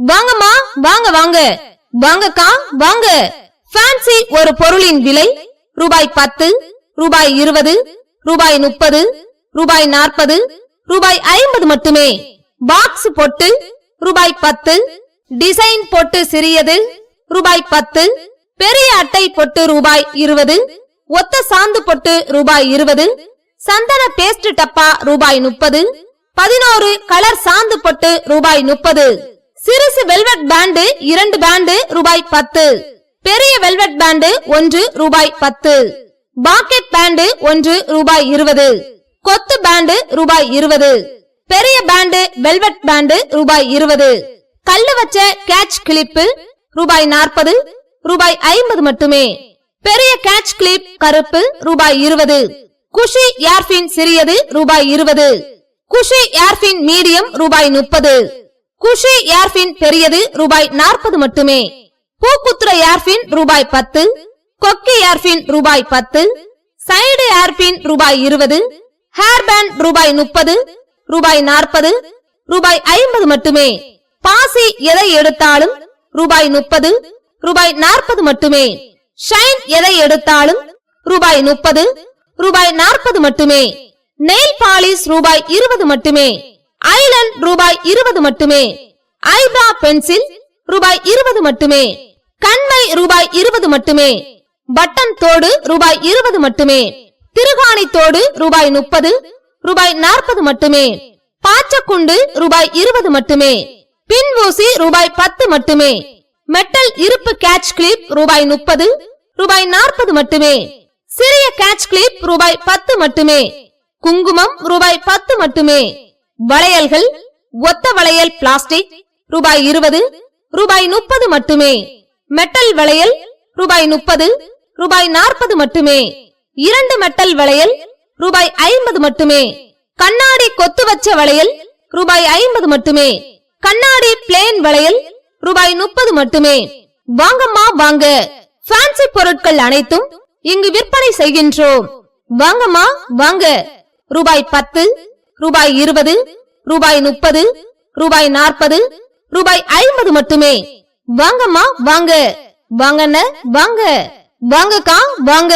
வாங்கம்மா வாங்க வாங்க. வாங்கக்கா வாங்க. ஃபேன்சி ஒரு பொருளின் விலை ரூபாய் பத்து ரூபாய் இருபது ரூபாய் முப்பது ரூபாய் நாற்பது ரூபாய் ஐம்பது மட்டுமே. பாக்ஸ் பொட்டு ரூபாய் பத்து டிசைன் பொட்டு சிறியது ரூபாய் பத்து பெரிய அட்டை பொட்டு ரூபாய் இருபது ஒத்த சாந்து பொட்டு ரூபாய் இருபது சந்தன பேஸ்ட் டப்பா ரூபாய் முப்பது பதினோரு கலர் சாந்து பொட்டு ரூபாய் முப்பது. சிறுசு வெல்வெட் பேண்டு இரண்டு பேண்டு ரூபாய் பத்து. பெரிய வெல்வெட் பேண்டு ஒன்று ரூபாய் பத்து. பாக்கெட் பேண்டு ஒன்று ரூபாய் இருபது. கொத்து பேண்டு ரூபாய் இருபது. பெரிய பேண்டு வெல்வெட் பேண்டு ரூபாய் இருபது. கல்லு வச்ச கேட்ச் கிளிப்பு ரூபாய் நாற்பது ரூபாய் ஐம்பது மட்டுமே. பெரிய கேட்ச் கிளிப் கருப்பு ரூபாய் இருபது. குஷி ஏர்பின் சிறியது ரூபாய் இருபது. குஷி ஏர்பின் மீடியம் ரூபாய் முப்பது. குஷி ஏர்பின் பெரியது ரூபாய் நாற்பது மட்டுமே. பூக்குத்துற ஏர்பின் ரூபாய் பத்து கொக்கி ஏர்பின் ரூபாய் பத்து சைடு ஏர்பின் ரூபாய் இருபது ஹேர் பேண்ட் ரூபாய் முப்பது ரூபாய் நாற்பது ரூபாய் ஐம்பது மட்டுமே. பாசி எதை எடுத்தாலும் ரூபாய் முப்பது ரூபாய் நாற்பது மட்டுமே. ஷைன் எதை எடுத்தாலும் ரூபாய் முப்பது ரூபாய் நாற்பது மட்டுமே. நெயில் பாலிஷ் ரூபாய் இருபது மட்டுமே. ஐலன் ரூபாய் இருபது மட்டுமே. ஐப்ரா பென்சில் ரூபாய் இருபது மட்டுமே. கண்மை ரூபாய் இருபது மட்டுமே. பட்டன் தோடு ரூபாய் இருபது மட்டுமே. திருகாணி தோடு ரூபாய் முப்பது ரூபாய் நாற்பது மட்டுமே. பாச்சக்குண்டு ரூபாய் இருபது மட்டுமே. பின் ஊசி ரூபாய் பத்து மட்டுமே. மெட்டல் இருப்பு கேட்ச் கிளிப் ரூபாய் முப்பது ரூபாய் நாற்பது மட்டுமே. சிறிய கேட்ச் கிளிப் ரூபாய் பத்து மட்டுமே. குங்குமம் ரூபாய் பத்து மட்டுமே. வளையல்கள் ஒத்த வளையல் பிளாஸ்டிக் ரூபாய் இருபது ரூபாய் முப்பது மட்டுமே. மெட்டல் வளையல் ரூபாய் முப்பது ரூபாய் நாற்பது மட்டுமே. இரண்டு மெட்டல் வளையல் ரூபாய் ஐம்பது மட்டுமே. கண்ணாடி கொத்து வச்ச வளையல் ரூபாய் ஐம்பது மட்டுமே. கண்ணாடி பிளேன் வளையல் ரூபாய் முப்பது மட்டுமே. வாங்கம்மா வாங்க. ஃபேன்சி பொருட்கள் அனைத்தும் இங்கு விற்பனை செய்கின்றோம். வாங்கம்மா வாங்க. ரூபாய் பத்து ரூபாய் இருபது ரூபாய் முப்பது ரூபாய் நாற்பது ரூபாய் ஐம்பது மட்டுமே. வாங்கம்மா வாங்க. வாங்கண்ண வாங்க. வாங்கக்கா வாங்க.